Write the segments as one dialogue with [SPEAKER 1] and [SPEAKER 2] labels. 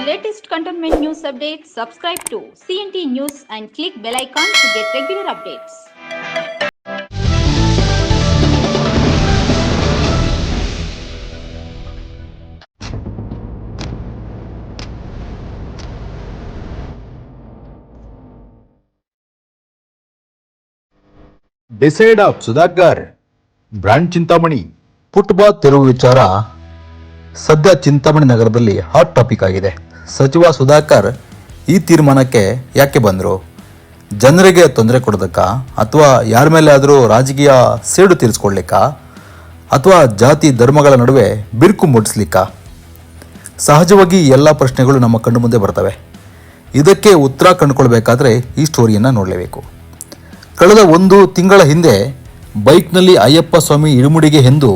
[SPEAKER 1] latest cantonment news updates, subscribe to CNT News and click bell icon to get regular updates.
[SPEAKER 2] ಡಿಸೈಡ್ ಆಫ್ Sudhakar brand Chintamani
[SPEAKER 3] football ತೆರವು ವಿಚಾರ ಸದ್ಯ ಚಿಂತಾಮಣಿ ನಗರದಲ್ಲಿ ಹಾಟ್ ಟಾಪಿಕ್ ಆಗಿದೆ ಸಚಿವ ಸುಧಾಕರ್ ಈ ತೀರ್ಮಾನಕ್ಕೆ ಯಾಕೆ ಬಂದರು? ಜನರಿಗೆ ತೊಂದರೆ ಕೊಡೋದಕ್ಕ ಅಥವಾ ಯಾರ ಮೇಲೆ ಆದರೂ ರಾಜಕೀಯ ಸೇಡು ತೀರಿಸ್ಕೊಳ್ಲಿಕ್ಕಾ ಅಥವಾ ಜಾತಿ ಧರ್ಮಗಳ ನಡುವೆ ಬಿರುಕು ಮೂಡಿಸ್ಲಿಕ್ಕ? ಸಹಜವಾಗಿ ಎಲ್ಲ ಪ್ರಶ್ನೆಗಳು ನಮ್ಮ ಕಣ್ಣು ಮುಂದೆ ಬರ್ತವೆ. ಇದಕ್ಕೆ ಉತ್ತರ ಕಂಡುಕೊಳ್ಬೇಕಾದ್ರೆ ಈ ಸ್ಟೋರಿಯನ್ನು ನೋಡಲೇಬೇಕು. ಕಳೆದ ಒಂದು ತಿಂಗಳ ಹಿಂದೆ ಬೈಕ್ನಲ್ಲಿ ಅಯ್ಯಪ್ಪ ಸ್ವಾಮಿ ಇಳುಮುಡಿಗೆ ಎಂದು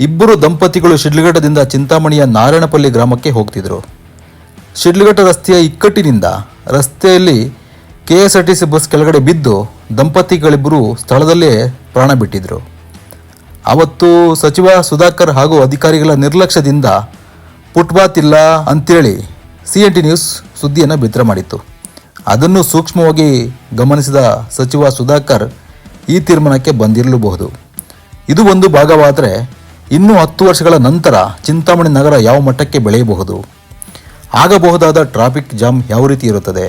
[SPEAKER 3] ಇಬ್ಬರು ದಂಪತಿಗಳು ಶಿಡ್ಲಘಟ್ಟದಿಂದ ಚಿಂತಾಮಣಿಯ ನಾರಾಯಣಪಲ್ಲಿ ಗ್ರಾಮಕ್ಕೆ ಹೋಗ್ತಿದ್ರು. ಶಿಡ್ಲಘಟ್ಟ ರಸ್ತೆಯ ಇಕ್ಕಟ್ಟಿನಿಂದ ರಸ್ತೆಯಲ್ಲಿ K S R T C bus ಕೆಳಗಡೆ ಬಿದ್ದು ದಂಪತಿಗಳಿಬ್ಬರು ಸ್ಥಳದಲ್ಲೇ ಪ್ರಾಣ ಬಿಟ್ಟಿದ್ದರು ಅವತ್ತು ಸಚಿವ ಸುಧಾಕರ್ ಹಾಗೂ ಅಧಿಕಾರಿಗಳ ನಿರ್ಲಕ್ಷ್ಯದಿಂದ ಫುಟ್ಪಾತ್ ಇಲ್ಲ ಅಂತೇಳಿ ಸಿ ಎನ್ ಟಿ ನ್ಯೂಸ್ ಸುದ್ದಿಯನ್ನು ಬಿತ್ತರ ಮಾಡಿತ್ತು. ಅದನ್ನು ಸೂಕ್ಷ್ಮವಾಗಿ ಗಮನಿಸಿದ ಸಚಿವ ಸುಧಾಕರ್ ಈ ತೀರ್ಮಾನಕ್ಕೆ ಬಂದಿರಲೂಬಹುದು. ಇದು ಒಂದು ಭಾಗವಾದರೆ ಇನ್ನೂ ಹತ್ತು ವರ್ಷಗಳ ನಂತರ ಚಿಂತಾಮಣಿ ನಗರ ಯಾವ ಮಟ್ಟಕ್ಕೆ ಬೆಳೆಯಬಹುದು? ಆಗಬಹುದಾದ ಟ್ರಾಫಿಕ್ ಜಾಮ್ ಯಾವ ರೀತಿ ಇರುತ್ತದೆ?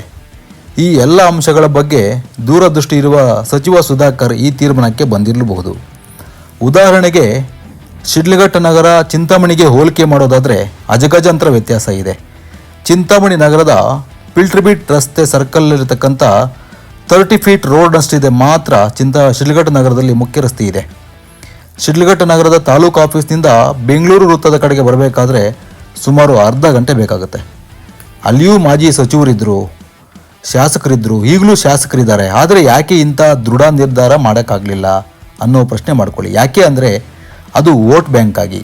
[SPEAKER 3] ಈ ಎಲ್ಲ ಅಂಶಗಳ ಬಗ್ಗೆ ದೂರದೃಷ್ಟಿ ಇರುವ ಸಚಿವ ಸುಧಾಕರ್ ಈ ತೀರ್ಮಾನಕ್ಕೆ ಬಂದಿರಬಹುದು ಉದಾಹರಣೆಗೆ, ಶಿಡ್ಲಘಟ್ಟ ನಗರ ಚಿಂತಾಮಣಿಗೆ ಹೋಲಿಕೆ ಮಾಡೋದಾದರೆ ಅಜಗಜಾಂತರ ವ್ಯತ್ಯಾಸ ಇದೆ. ಚಿಂತಾಮಣಿ ನಗರದ ಪಿಲ್ಟ್ರಿಬಿಟ್ ರಸ್ತೆ ಸರ್ಕಲ್ನಲ್ಲಿರ್ತಕ್ಕಂಥ ತರ್ಟಿ ಫೀಟ್ ರೋಡ್ನಷ್ಟಿದೆ ಮಾತ್ರ ಚಿಂತ, ಶಿಡ್ಲಘಟ್ಟ ನಗರದಲ್ಲಿ ಮುಖ್ಯ ರಸ್ತೆ ಇದೆ. ಶಿಡ್ಲಘಟ್ಟ ನಗರದ ತಾಲೂಕು ಆಫೀಸ್ನಿಂದ ಬೆಂಗಳೂರು ವೃತ್ತದ ಕಡೆಗೆ ಬರಬೇಕಾದ್ರೆ ಸುಮಾರು ಅರ್ಧ ಗಂಟೆ ಬೇಕಾಗುತ್ತೆ. ಅಲ್ಲಿಯೂ ಮಾಜಿ ಸಚಿವರಿದ್ದರು ಶಾಸಕರಿದ್ದರು ಈಗಲೂ ಶಾಸಕರಿದ್ದಾರೆ. ಆದರೆ ಯಾಕೆ ಇಂಥ ದೃಢ ನಿರ್ಧಾರ ಮಾಡೋಕ್ಕಾಗಲಿಲ್ಲ ಅನ್ನೋ ಪ್ರಶ್ನೆ ಮಾಡ್ಕೊಳ್ಳಿ. ಯಾಕೆ ಅಂದರೆ ಅದು ವೋಟ್ ಬ್ಯಾಂಕ್ ಆಗಿ.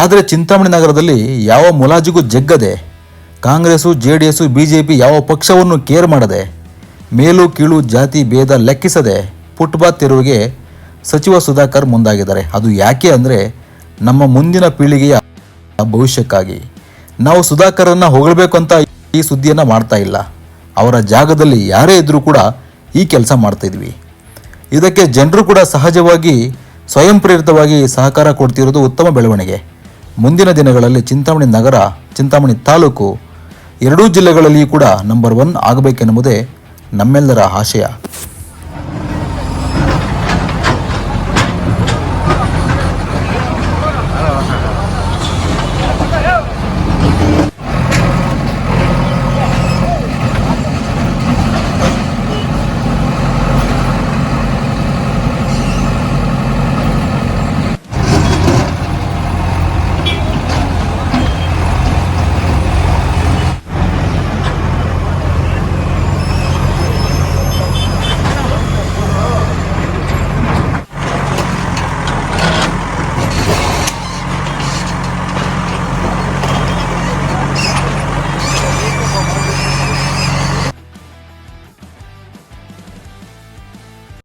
[SPEAKER 3] ಆದರೆ ಚಿಂತಾಮಣಿ ನಗರದಲ್ಲಿ ಯಾವ ಮುಲಾಜಿಗೂ ಜಗ್ಗದೆ, Congress J D S B J P ಯಾವ ಪಕ್ಷವನ್ನು ಕೇರ್ ಮಾಡದೆ, ಮೇಲು ಕೀಳು ಜಾತಿ ಭೇದ ಲೆಕ್ಕಿಸದೆ ಫುಟ್ಬಾತ್ ತೆರವಿಗೆ ಸಚಿವ ಸುಧಾಕರ್ ಮುಂದಾಗಿದ್ದಾರೆ. ಅದು ಯಾಕೆ ಅಂದರೆ ನಮ್ಮ ಮುಂದಿನ ಪೀಳಿಗೆಯ ಭವಿಷ್ಯಕ್ಕಾಗಿ. ನಾವು ಸುಧಾಕರನ್ನ ಹೊಗಳಬೇಕು ಅಂತ ಈ ಸುದ್ದಿಯನ್ನು ಮಾಡ್ತಾ ಇಲ್ಲ. ಅವರ ಜಾಗದಲ್ಲಿ ಯಾರೇ ಇದ್ದರೂ ಕೂಡ ಈ ಕೆಲಸ ಮಾಡ್ತಾ ಇದ್ವಿ. ಇದಕ್ಕೆ ಜನರು ಕೂಡ ಸಹಜವಾಗಿ ಸ್ವಯಂ ಪ್ರೇರಿತವಾಗಿ ಸಹಕಾರ ಕೊಡ್ತಿರೋದು ಉತ್ತಮ ಬೆಳವಣಿಗೆ. ಮುಂದಿನ ದಿನಗಳಲ್ಲಿ ಚಿಂತಾಮಣಿ ನಗರ, ಚಿಂತಾಮಣಿ ತಾಲೂಕು ಎರಡೂ ಜಿಲ್ಲೆಗಳಲ್ಲಿ ಕೂಡ ನಂಬರ್ ಒನ್ ಆಗಬೇಕೆನ್ನುವುದೇ ನಮ್ಮೆಲ್ಲರ ಆಶಯ.